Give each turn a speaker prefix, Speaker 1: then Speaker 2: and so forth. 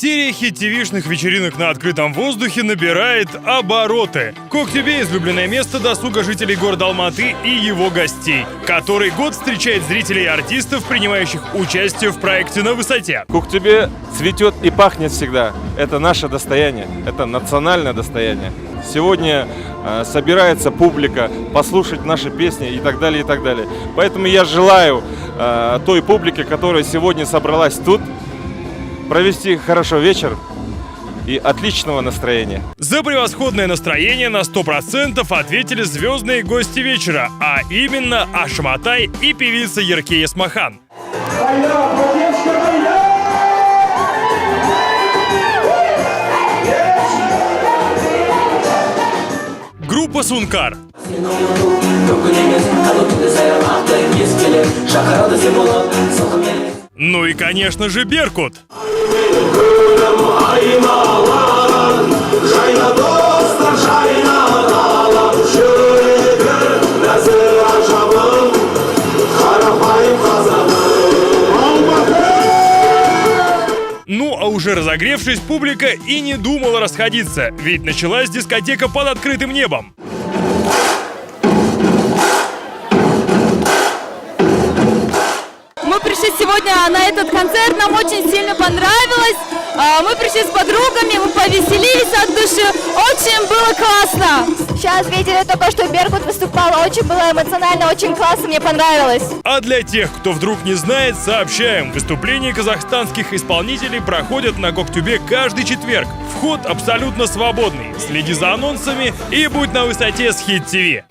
Speaker 1: Серия хит-тивишных вечеринок на открытом воздухе набирает обороты. Коктебе – излюбленное место досуга жителей города Алматы и его гостей, который год встречает зрителей и артистов, принимающих участие в проекте «На высоте».
Speaker 2: Коктебе цветет и пахнет всегда. Это наше достояние, это национальное достояние. Сегодня э, собирается публика послушать наши песни и так далее, и так далее. Поэтому я желаю э, той публике, которая сегодня собралась тут, провести хорошо вечер и отличного настроения.
Speaker 1: За превосходное настроение на 100% ответили звездные гости вечера, а именно Ашматай и певица Еркея Смахан. Группа Сункар. Ну и, конечно же, Беркут. Ну, а уже разогревшись, публика и не думала расходиться, ведь началась дискотека под открытым небом.
Speaker 3: Сегодня на этот концерт, нам очень сильно понравилось. А, Мы пришли с подругами, мы повеселились от души. Очень было классно.
Speaker 4: Сейчас видели только, что Беркут выступал. Очень было эмоционально, очень классно, мне понравилось.
Speaker 1: А для тех, кто вдруг не знает, сообщаем, выступления казахстанских исполнителей проходят на Коктюбе каждый четверг. Вход абсолютно свободный. Следи за анонсами и будь на высоте с Хит ТВ.